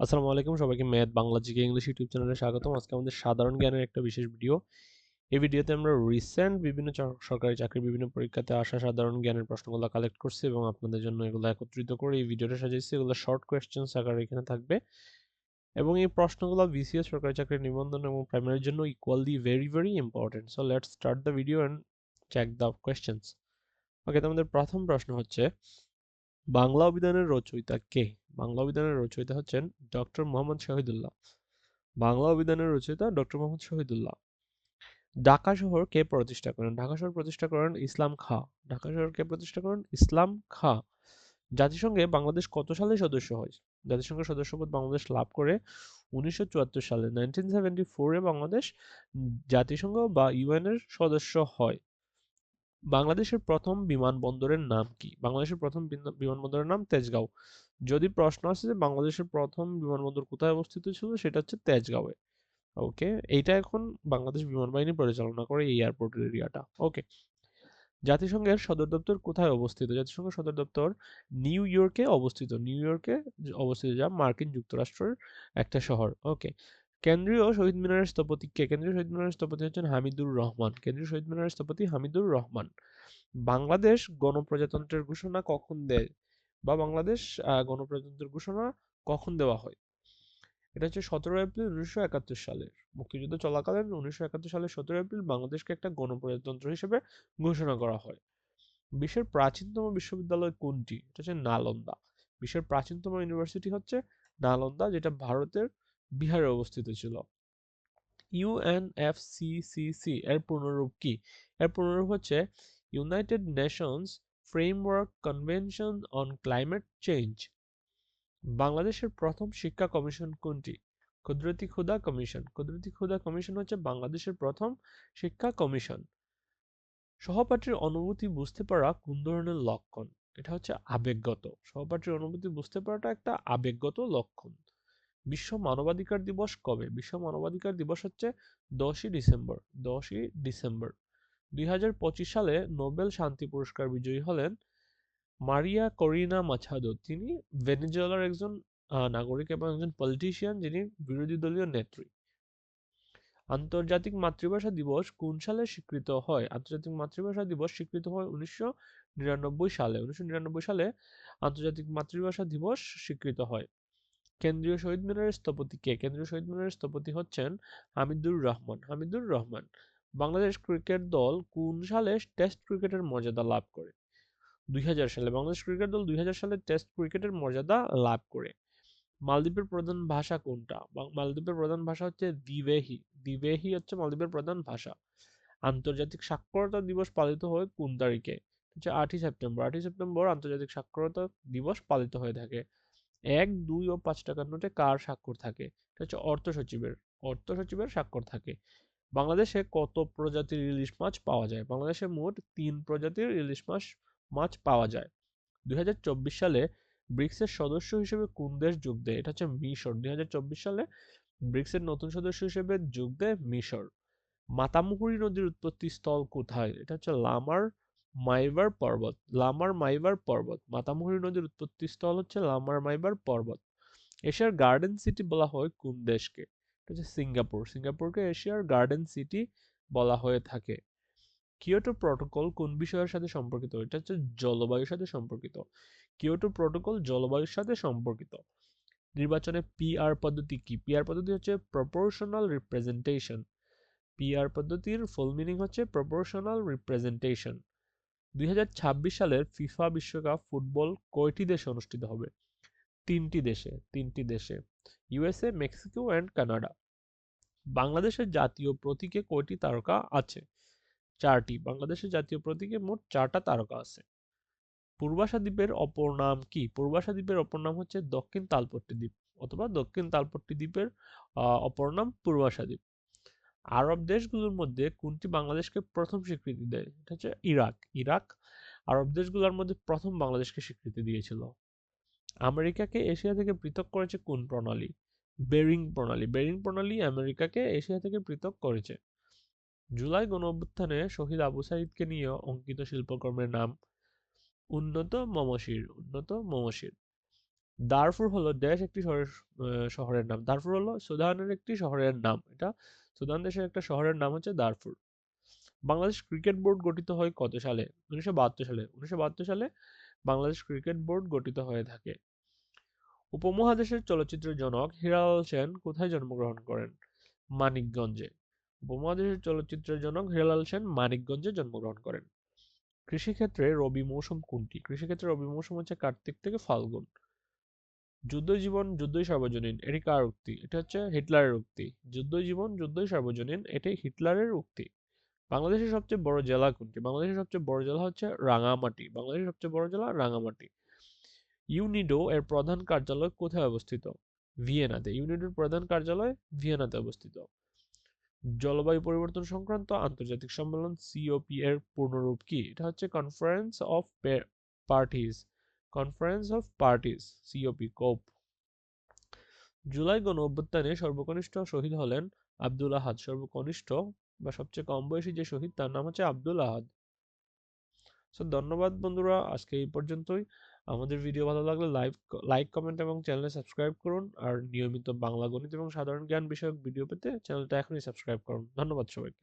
আসসালামু আলাইকুম। সবাইকে math Bangla GK English YouTube চ্যানেলে স্বাগতম। আজকে আমাদের সাধারণ জ্ঞানের একটা বিশেষ ভিডিও। এই ভিডিওতে আমরা রিসেন্ট বিভিন্ন সরকারি চাকরির বিভিন্ন পরীক্ষাতে আসা সাধারণ জ্ঞানের প্রশ্নগুলো কালেক্ট করছি এবং আপনাদের জন্য এগুলো একত্রিত করে এই ভিডিওটা সাজিয়েছি। এগুলো শর্ট কোয়েশ্চেন্স আকারে এখানে থাকবে। এবং এই প্রশ্নগুলো বিসিএস সরকারি চাকরির নিবন্ধন এবং প্রাইমারির জন্য equally very very important so let's start the video and check the questions okay তো আমাদের প্রথম প্রশ্ন হচ্ছে বাংলা অভিধানের রচয়িতা কে? বাংলা অভিধানের রচয়িতা হচ্ছেন ডক্টর মোহাম্মদ শহীদুল্লাহ। বাংলা অভিধানের রচয়িতা ডক্টর মোহাম্মদ শহীদুল্লাহ। ঢাকা শহর কে প্রতিষ্ঠা করেন? ঢাকা শহর প্রতিষ্ঠা করেন ইসলাম খাঁ। ঢাকা শহর কে প্রতিষ্ঠা করেন? ইসলাম খাঁ। জাতিসংঘে বাংলাদেশ কত সালে সদস্য হয়? জাতিসংঘের সদস্যপদ বাংলাদেশ লাভ করে উনিশশো চুয়াত্তর সালে। নাইনটিন সেভেন্টি ফোরে বাংলাদেশ জাতিসংঘ বা ইউএন এর সদস্য হয়। বাংলাদেশের প্রথম বিমানবন্দরের নাম কি? বাংলাদেশের প্রথম বিনা- বিমানবন্দরের নাম তেজগাঁও। যদি প্রশ্ন আসে যে বাংলাদেশের প্রথম বিমানবন্দর কোথায় অবস্থিত ছিল, সেটা হচ্ছে তেজগাঁওয়ে। ওকে? এইটা এখন বাংলাদেশ বিমান বাহিনী পরিচালনা করে এই এয়ারপোর্টের এরিয়াটা ওকে? জাতিসংঘের সদর দপ্তর কোথায় অবস্থিত? জাতিসংঘের সদর দপ্তর নিউ ইয়র্কে অবস্থিত। নিউ ইয়র্কে অবস্থিত, যা মার্কিন যুক্তরাষ্ট্রের একটা শহর। ওকে? কেন্দ্রীয় শহীদ মিনারের স্থপতি কে? কেন্দ্রীয় শহীদ মিনারের স্থপতি হচ্ছেন হামিদুর রহমান। কেন্দ্রীয় শহীদ মিনারের স্থপতি হামিদুর রহমান। বাংলাদেশ গণপ্রজাতন্ত্রের ঘোষণা কখন দেয় বা বাংলাদেশ গণপ্রজাতন্ত্রের ঘোষণা কখন দেওয়া হয়? এটা হচ্ছে সতেরো এপ্রিল উনিশশো একাত্তর সালে মুক্তিযুদ্ধ চলাকালীন উনিশশো একাত্তর সালের সতেরো এপ্রিল বাংলাদেশকে একটা গণপ্রজাতন্ত্র হিসেবে ঘোষণা করা হয়। বিশ্বের প্রাচীনতম বিশ্ববিদ্যালয় কোনটি? এটা হচ্ছে নালন্দা। বিশ্বের প্রাচীনতম ইউনিভার্সিটি হচ্ছে নালন্দা, যেটা ভারতের বিহারে অবস্থিত ছিল। ইউএনএফসিসিসি এর পুনরূপ কি? এর পুনরূপ হচ্ছে United Nations Framework Convention on Climate Change বাংলাদেশের প্রথম শিক্ষা কমিশন কোনটি? কুদরতি ক্ষুদা কমিশন। কুদরতি ক্ষুদা কমিশন হচ্ছে বাংলাদেশের প্রথম শিক্ষা কমিশন। সহপাঠীর অনুভূতি বুঝতে পারা কোন ধরনের লক্ষণ? এটা হচ্ছে আবেগগত। সহপাঠীর অনুভূতি বুঝতে পারাটা একটা আবেগগত লক্ষণ। বিশ্ব মানবাধিকার দিবস কবে? বিশ্ব মানবাধিকার দিবস হচ্ছে দশই ডিসেম্বর দশই ডিসেম্বর। দুই হাজার পঁচিশ সালে নোবেল শান্তি পুরস্কার বিজয়ী হলেন মারিয়া করিনা মাছাদো। তিনি ভেনেজুয়েলার একজন নাগরিক এবং একজন পলিটিশিয়ান যিনি বিরোধী দলীয় নেত্রী। আন্তর্জাতিক মাতৃভাষা দিবস কোন সালে স্বীকৃত হয়? আন্তর্জাতিক মাতৃভাষা দিবস স্বীকৃত হয় উনিশশো নিরানব্বই সালে। উনিশশো নিরানব্বই সালে আন্তর্জাতিক মাতৃভাষা দিবস স্বীকৃত হয়। কেন্দ্রীয় শহীদ মিনারের স্থপতি কে? কেন্দ্রীয় শহীদ মিনারের স্থপতি হচ্ছেন হামিদুর রহমান। হামিদুর রহমান বাংলাদেশ ক্রিকেট দল কোন সালে টেস্ট ক্রিকেটের মর্যাদা লাভ করে? দুই সালে বাংলাদেশ ক্রিকেট দল দুই সালে টেস্ট ক্রিকেটের মর্যাদা লাভ করে। মালদ্বীপের প্রধান ভাষা কোনটা? মালদ্বীপের প্রধান ভাষা হচ্ছে দিবেহি দিবেহি হচ্ছে মালদ্বীপের প্রধান ভাষা। আন্তর্জাতিক সাক্ষরতা দিবস পালিত হয় কোন তারিখে? হচ্ছে আটই সেপ্টেম্বর। আটই সেপ্টেম্বর আন্তর্জাতিক সাক্ষরতা দিবস পালিত হয়ে থাকে। এক, দুই ও পাঁচ টাকার নোটে কার স্বাক্ষর থাকে? এটা হচ্ছে অর্থ সচিবের অর্থ সচিবের স্বাক্ষর থাকে। বাংলাদেশে কত প্রজাতির ইলিশ মাছ পাওয়া যায়? বাংলাদেশে মোট তিন প্রজাতির ইলিশ মাছ মাছ পাওয়া যায়। দুই হাজার চব্বিশ সালে ব্রিক্সের সদস্য হিসেবে কোন দেশ যোগ দেয়? এটা হচ্ছে মিশর। দুই হাজার চব্বিশ সালে ব্রিক্সের নতুন সদস্য হিসেবে যোগ দেয় মিশর। মাতামুহুরী নদীর উৎপত্তি স্থল কোথায়? এটা হচ্ছে লামার মাইবার পর্বত, লামার মাইবার পর্বত, মাতামুহুরী নদীর উৎপত্তি স্থল হচ্ছে লামার মাইবার পর্বত। এশিয়ার গার্ডেন সিটি বলা হয় কোন দেশকে? এটা হচ্ছে সিঙ্গাপুর। সিঙ্গাপুরকে এশিয়ার গার্ডেন সিটি বলা হয়ে থাকে। কিয়োটো প্রটোকল কোন বিষয়ের সাথে সম্পর্কিত? এটা হচ্ছে জলবায়ুর সাথে সম্পর্কিত। কিয়োটো প্রটোকল জলবায়ুর সাথে সম্পর্কিত। নির্বাচনে পিআর পদ্ধতি কি? পিআর পদ্ধতি হচ্ছে প্রপোর্শনাল রিপ্রেজেন্টেশন পিআর পদ্ধতির ফুল মিনিং হচ্ছে প্রপোর্শনাল রিপ্রেজেন্টেশন দুই হাজার ছাব্বিশ সালের ফিফা বিশ্বকাপ ফুটবল কয়টি দেশে অনুষ্ঠিত হবে? তিনটি দেশে তিনটি দেশে। USA, Mexico and Canada. বাংলাদেশের জাতীয় প্রতীকে কয়টি তারকা আছে? চারটি। বাংলাদেশের জাতীয় প্রতীকে মোট চারটা তারকা আছে। পূর্বাশা দ্বীপের অপর নাম কি? পূর্বাশা দ্বীপের অপর নাম হচ্ছে দক্ষিণ তালপট্টি দ্বীপ অথবা দক্ষিণ তালপট্টি দ্বীপের অপর নাম পূর্বাশা দ্বীপ। আরব দেশগুলোর মধ্যে কোনটি বাংলাদেশকে প্রথম স্বীকৃতি দেয়? এটা হচ্ছে ইরাক। ইরাক আরব দেশগুলোর মধ্যে প্রথম বাংলাদেশকে স্বীকৃতি দিয়েছিল। আমেরিকাকে এশিয়া থেকে পৃথক করেছে কোন প্রণালী? বেরিং প্রণালী। বেরিং প্রণালী আমেরিকাকে এশিয়া থেকে পৃথক করেছে। জুলাই গণ অভ্যুত্থানে শহীদ আবু সাইদকে নিয়ে অঙ্কিত শিল্পকর্মের নাম উন্নত মমশির। উন্নত মমশির। দারফুর হলো দেশ একটি শহরের নাম। দারফুর হলো সুদানের একটি শহরের নাম। এটা সুদান দেশের একটা শহরের নাম হচ্ছে দারফুর বাংলাদেশ ক্রিকেট বোর্ড গঠিত হয় কত সালে? উনিশশো বাহাত্তর সালে। উনিশশো বাহাত্তর সালে বাংলাদেশ ক্রিকেট বোর্ড গঠিত হয়ে থাকে। উপমহাদেশের চলচ্চিত্রের জনক হিরালাল সেন কোথায় জন্মগ্রহণ করেন? মানিকগঞ্জে। উপমহাদেশের চলচ্চিত্রের জনক হিরালাল সেন মানিকগঞ্জে জন্মগ্রহণ করেন। কৃষিক্ষেত্রে রবি মৌসুম কোনটি? কৃষিক্ষেত্রে রবি মৌসুম হচ্ছে কার্তিক থেকে ফাল্গুন। যুদ্ধ জীবন যুদ্ধই সর্বজনীন, এটি কার উক্তি? এটা হচ্ছে হিটলারের উক্তি। যুদ্ধ জীবন যুদ্ধই সর্বজনীন, এটি হিটলারের উক্তি। বাংলাদেশের সবচেয়ে বড় জেলা কোনটি? বাংলাদেশের সবচেয়ে বড় জেলা হচ্ছে রাঙামাটি। বাংলাদেশের সবচেয়ে বড় জেলা রাঙামাটি। ইউনিডো এর প্রধান কার্যালয় কোথায় অবস্থিত? ভিয়েনাতে। ইউনিডোর প্রধান কার্যালয় ভিয়েনাতে অবস্থিত। জলবায়ু পরিবর্তন সংক্রান্ত আন্তর্জাতিক সম্মেলন সিওপি এর পূর্ণরূপ কি? এটা হচ্ছে conference of parties conference of parties COP COP July গণ অভ্যুত্থানে সর্বকনিষ্ঠ শহীদ হলেন আব্দুল আহাদ। সর্বকনিষ্ঠ বা সবচেয়ে কম বয়সী যে শহীদ, তার নাম হচ্ছে আব্দুল আহাদ। সো ধন্যবাদ বন্ধুরা, আজকে এই পর্যন্তই। আমাদের ভিডিও ভালো লাগলে লাইক লাইক কমেন্ট এবং চ্যানেলে সাবস্ক্রাইব করুন। আর নিয়মিত বাংলা গণিত এবং সাধারণ জ্ঞান বিষয়ক ভিডিও পেতে চ্যানেলটা এখনই সাবস্ক্রাইব করুন। ধন্যবাদ সবাইকে।